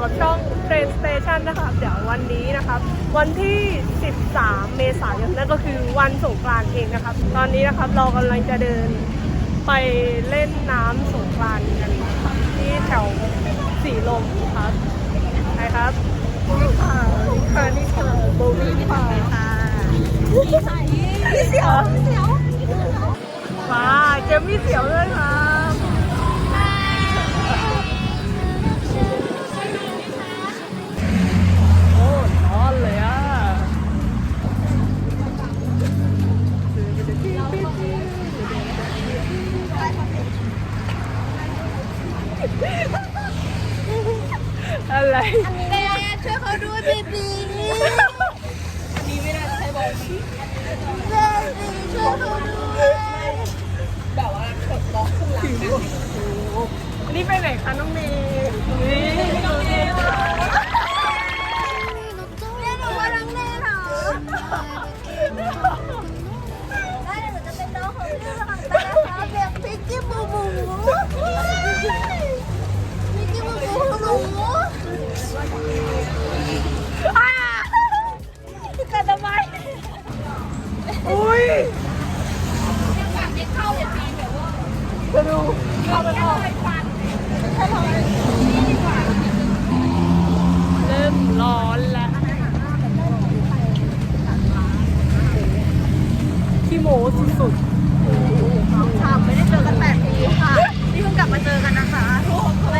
ครับวันนี้อยู่กับช่อง Train Station นะครับเดี๋ยววันนี้นะครับวันที่ 13 เมษายนนั่นก็คือวันสงกรานต์เองนะครับ ตอนนี้นะครับเรากำลังจะเดินไปเล่นน้ำสงกรานต์กันนะครับที่แถวสีลมครับใช่ครับนี่ค่ะนี่ค่ะนี่ค่ะโบวี่ค่ะมีเสียวมีเสียวว้าเจมมีเสียวด้วย บีบีอันนี้ไม่ได้ใช่บอลเบบีช่วยผมด้วยแบบว่ากดล็อกข้างหลังนี่ไปไหนคะน้องเมย์ ขี้โมสุดค่ะไม่ได้เจอกันแปดปีค่ะ นี่เพิ่งกลับมาเจอกันนะคะไม่เม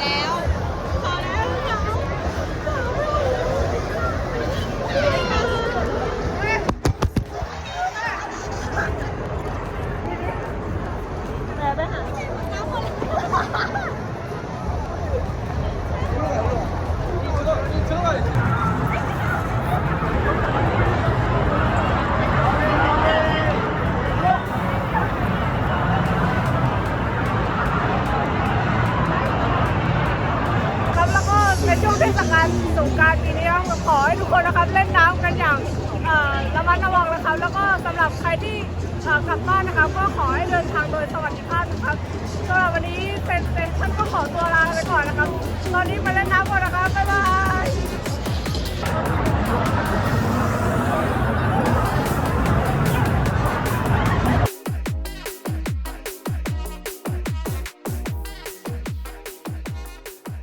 แล้ว เทศกาลสงการปีนี้นะขอให้ทุกคนนะครับเล่นน้ำกันอย่างระมัดระวังนะครับ แล้วก็สำหรับใครที่ขับบ้านนะครับ ก็ขอให้เดินทางโดยสวัสดิภาพนะครับสำหรับวันนี้เป็นเป็นท่านก็ขอตัวลาไปก่อนนะครับ ตอนนี้มาเล่นน้ำก่อนนะครับบ๊ายบาย